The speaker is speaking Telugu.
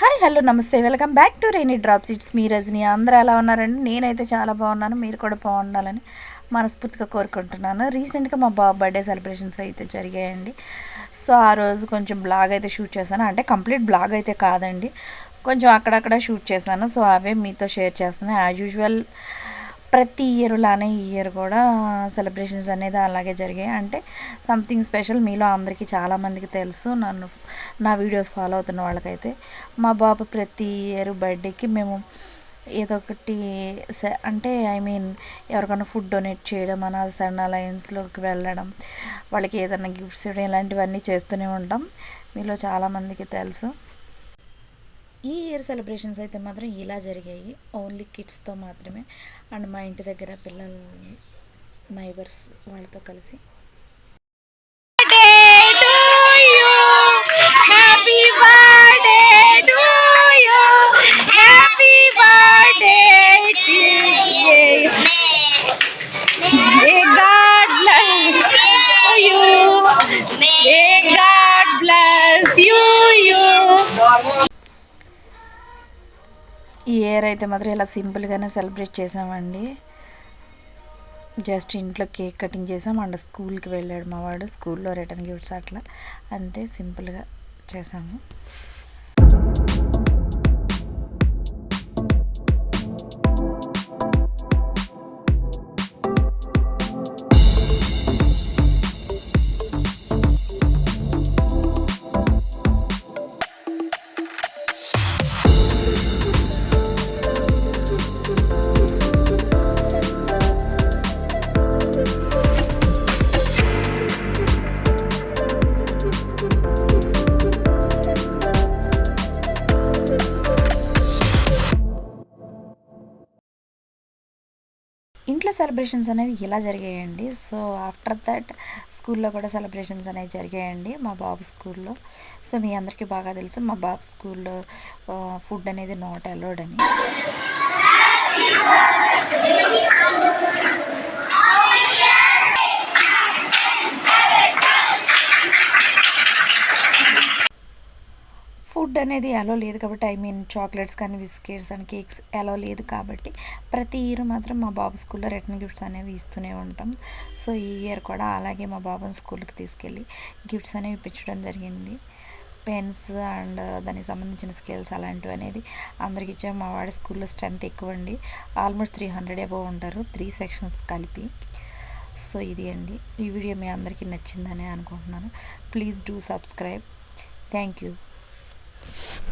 Hi hello namaste. Welcome back to rainy drops it's me Rajani అందరూ ఎలా ఉన్నారండి? నేనైతే చాలా బాగున్నాను. మీరు కూడా బాగుండాలని మనస్ఫూర్తిగా కోరుకుంటున్నాను. రీసెంట్గా మా బాబు బర్త్డే సెలబ్రేషన్స్ అయితే జరిగాయండి. సో ఆ రోజు కొంచెం బ్లాగ్ అయితే షూట్ చేశాను. అంటే కంప్లీట్ బ్లాగ్ అయితే కాదండి. కొంచెం అక్కడక్కడ షూట్ చేశాను. సో అవే మీతో షేర్ చేస్తాను యాజ్ యూజువల్ ప్రతి ఇయర్ లానే ఈ ఇయర్ కూడా సెలబ్రేషన్స్ అనేది అలాగే జరిగాయి. అంటే సంథింగ్ స్పెషల్ మీలో అందరికీ చాలామందికి తెలుసు. నన్ను నా వీడియోస్ ఫాలో అవుతున్న వాళ్ళకైతే మా బాబు ప్రతి ఇయర్ బర్త్డేకి మేము ఏదో ఒకటి స- అంటే ఐ మీన్ ఎవరికైనా ఫుడ్ డొనేట్ చేయడం అనాథ అలయన్స్లోకి వెళ్ళడం వాళ్ళకి ఏదైనా గిఫ్ట్స్ ఇవ్వడం ఇలాంటివన్నీ చేస్తూనే ఉంటాం. మీలో చాలామందికి తెలుసు. ఈ ఇయర్ సెలబ్రేషన్స్ అయితే మాత్రం ఇలా జరిగాయి ఓన్లీ కిడ్స్తో మాత్రమే అండ్ మా ఇంటి దగ్గర పిల్లల నైబర్స్ వాళ్ళతో కలిసి God bless you, you. Year అయితే మాత్రం ఇలా సింపుల్గానే సెలబ్రేట్ చేసామండి. జస్ట్ ఇంట్లో కేక్ కటింగ్ చేసాం. అండ్ స్కూల్కి వెళ్ళాడు మా వాడు. స్కూల్లో రిటర్న్ గిఫ్ట్స్ అట్లా. అంతే సింపుల్గా చేసాము. ఇంట్లో సెలబ్రేషన్స్ అనేవి ఇలా జరిగాయండి. సో ఆఫ్టర్ దట్ స్కూల్లో కూడా సెలబ్రేషన్స్ అనేవి జరిగాయండి మా బాబు స్కూల్లో. సో మీ అందరికీ బాగా తెలుసు మా బాబు స్కూల్లో ఫుడ్ అనేది నాట్ అలౌడ్ అని. ఫుడ్ అనేది అలో లేదు కాబట్టి ఐ మీన్ చాక్లెట్స్ కానీ బిస్కెట్స్ అండ్ కేక్స్ అలో లేదు కాబట్టి ప్రతి ఇయర్ మాత్రం మా బాబు స్కూల్లో రిటర్న్ గిఫ్ట్స్ అనేవి ఇస్తూనే ఉంటాం. సో ఈ ఇయర్ కూడా అలాగే మా బాబుని స్కూల్కి తీసుకెళ్ళి గిఫ్ట్స్ అనేవి ఇప్పించడం జరిగింది. పెన్స్ అండ్ దానికి సంబంధించిన స్కేల్స్ అలాంటివి అనేది అందరికి ఇచ్చే. మా వాడి స్కూల్లో స్ట్రెంత్ ఎక్కువ అండి. ఆల్మోస్ట్ త్రీ హండ్రెడ్ అబోవ్ ఉంటారు త్రీ సెక్షన్స్ కలిపి. సో ఇది అండి. ఈ వీడియో మీ అందరికీ నచ్చిందని అనుకుంటున్నాను. Please do subscribe. Thank you. フッ。